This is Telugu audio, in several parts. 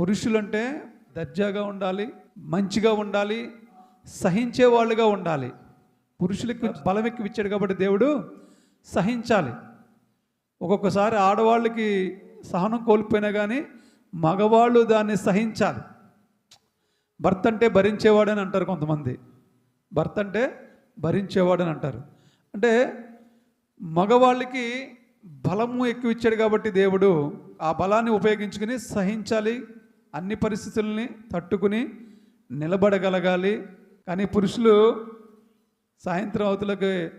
పురుషులంటే దర్జాగా ఉండాలి మంచిగా ఉండాలి సహించే వాళ్ళుగా ఉండాలి. పురుషులకు బలం ఎక్కువ ఇచ్చాడు కాబట్టి దేవుడు సహించాలి. ఒక్కొక్కసారి ఆడవాళ్ళకి సహనం కోల్పోయినా కానీ మగవాళ్ళు దాన్ని సహించాలి. భర్త అంటే భరించేవాడని అంటారు కొంతమంది. భర్త అంటే భరించేవాడని అంటారు. అంటే మగవాళ్ళకి బలము ఎక్కువ ఇచ్చాడు కాబట్టి దేవుడు ఆ బలాన్ని ఉపయోగించుకుని సహించాలి అన్ని పరిస్థితుల్ని తట్టుకుని నిలబడగలగాలి. కానీ పురుషులు సాయంత్రం అవతలకి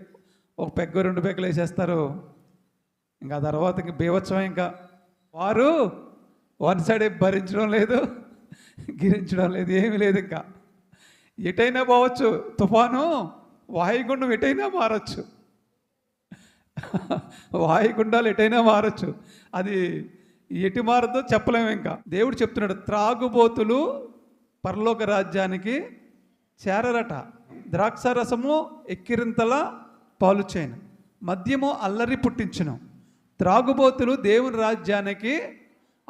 ఒక పెగ్గ రెండు పెగ్గలు వేసేస్తారు. ఇంకా తర్వాత ఇంక బీభత్సం ఇంకా. వారు వన్ సైడ్ భరించడం లేదు గిరించడం లేదు ఏమీ లేదు ఇంకా. ఎటైనా పోవచ్చు. తుఫాను వాయుగుండం ఎటైనా మారచ్చు. వాయుగుండాలు ఎటైనా మారచ్చు. అది ఎటు మారదో చెప్పలేము ఇంకా. దేవుడు చెప్తున్నాడు త్రాగుబోతులు పరలోక రాజ్యానికి చేరరట. ద్రాక్ష రసము ఎక్కిరింతల పాలుచేయను మద్యము అల్లరి పుట్టించను. త్రాగుబోతులు దేవుని రాజ్యానికి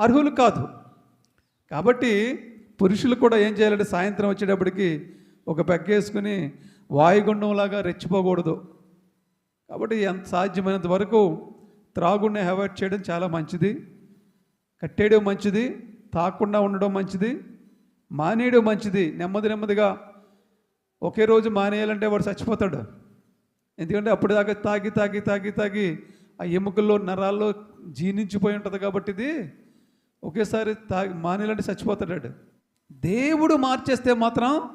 అర్హులు కాదు. కాబట్టి పురుషులు కూడా ఏం చేయాలంటే సాయంత్రం వచ్చేటప్పటికి ఒక పెగ్గేసుకుని వాయుగుండంలాగా రెచ్చిపోకూడదు. కాబట్టి ఎంత సాధ్యమైనంత వరకు త్రాగుడిని అవాయిడ్ చేయడం చాలా మంచిది. కట్టేయడం మంచిది తాకుండా ఉండడం మంచిది మానేయడం మంచిది. నెమ్మది నెమ్మదిగా ఒకే రోజు మానేయాలంటే వాడు చచ్చిపోతాడు. ఎందుకంటే అప్పుడు దాకా తాగి తాగి తాగి తాగి ఆ ఎముకల్లో నరాల్లో జీర్ణించిపోయి ఉంటుంది కాబట్టి ఇది ఒకేసారి తాగి మానేయాలంటే చచ్చిపోతాడు. దేవుడు మార్చేస్తే మాత్రం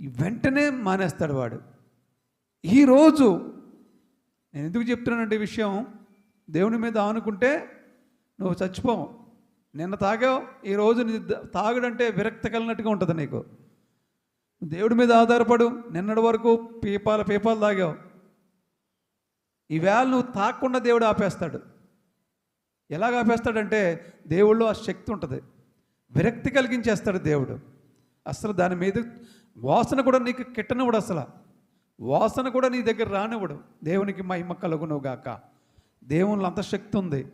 వెంటనే మానేస్తాడు వాడు. ఈరోజు నేను ఎందుకు చెప్తున్నానంటే విషయం దేవుని మీద ఆనుకుంటే నువ్వు చచ్చిపోవు. నిన్న తాగావు ఈరోజు నీ తాగుడంటే విరక్తి కలిగినట్టుగా ఉంటుంది నీకు. దేవుడి మీద ఆధారపడు నిన్నటి వరకు పీపాల పీపాలు తాగావు. ఈవేళ నువ్వు తాకుండా దేవుడు ఆపేస్తాడు. ఎలాగ ఆపేస్తాడంటే దేవుళ్ళు ఆ శక్తి ఉంటుంది. విరక్తి కలిగించేస్తాడు దేవుడు. అసలు దాని మీద వాసన కూడా నీకు కిట్టనివ్వడు అసలు. వాసన కూడా నీ దగ్గర రానివ్వడు. దేవునికి మహిమ కలుగునుగాక. దేవుళ్ళు అంత శక్తి ఉంది.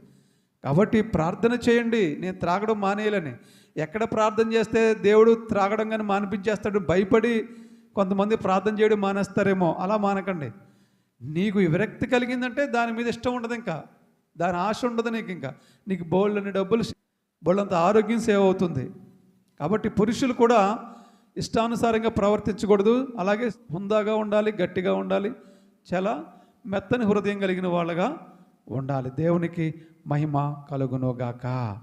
కాబట్టి ప్రార్థన చేయండి నేను త్రాగడం మానేయాలని. ఎక్కడ ప్రార్థన చేస్తే దేవుడు త్రాగడం కానీ మానిపించేస్తాడు భయపడి కొంతమంది ప్రార్థన చేయడం మానేస్తారేమో అలా మానకండి. నీకు విరక్తి కలిగిందంటే దాని మీద ఇష్టం ఉండదు ఇంకా. దాని ఆశ ఉండదు నీకు ఇంకా. నీకు బోళ్ళని డబ్బులు బోళ్ళంత ఆరోగ్యం సేవ్ అవుతుంది. కాబట్టి పురుషులు కూడా ఇష్టానుసారంగా ప్రవర్తించకూడదు. అలాగే హుందాగా ఉండాలి గట్టిగా ఉండాలి. చాలా మెత్తని హృదయం కలిగిన వాళ్ళగా ఉండాలి. దేవునికి మహిమ కలుగునోగాక.